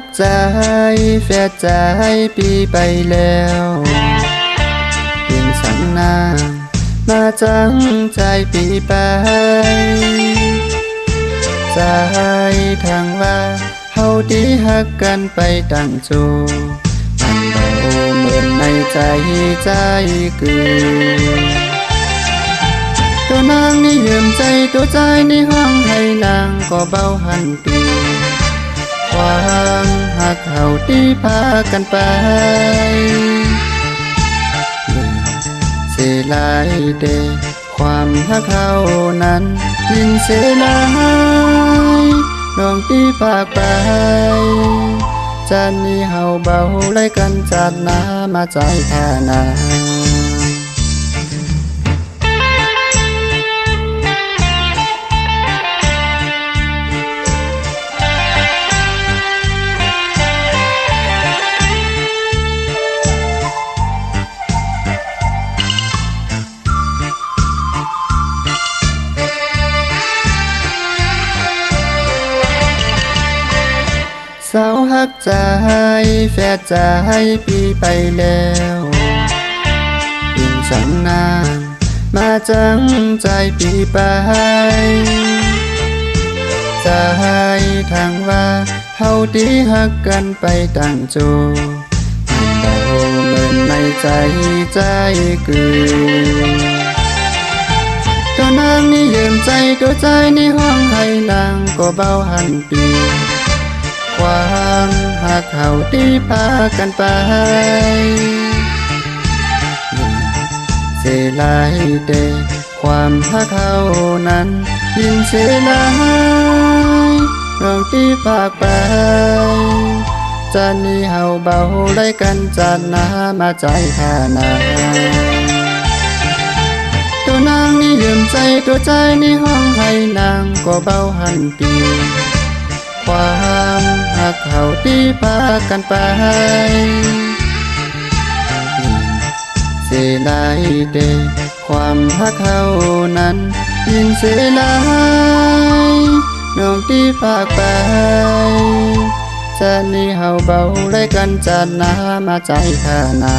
กใจแฟดใจปีไปแล้วเป็นสังนางมาจังใจปีไปใจทางว่าเฮาดีฮักกันไปตั้งโจมันเบาเหมือนในใจใจกือตัวนางนี่ยืมใจตัวใจในห้องให้นางก็เบาหันปีความ เขาที่พากันไปเสียลายเดความหักเขานั้นยินเสียลายน้องที่พากไปจานนี้เฮาเบาไล่กันจัดนามาใจทานา หักใจแฟดใจปีไปแล้วยิ่งสังนานมาจังใจปีไปใจทางว่าเฮาดีหักกันไปตั้งโจมันเบาเหมือนในใจใจกือตัวนางนี่ยืมใจตัวใจในห้องให้นางก็เบาหันปีควา มหักเขาที่พากันไปเสลายเดความหักเขานั้น ยินเสลายน้องที่พากไปจานี้เฮาเบาได้กันจานนามาใจข้านาตัวนางนี่ยืมใจตัวใจในห้องให้นางก็เบาหันปีความ กเขาที่พากันไปเสียลายเดความหักเขานั้นยินเสียลายน้องที่พากไปจะนี่เฮาเบาไล่กันจานนามาใจข้านา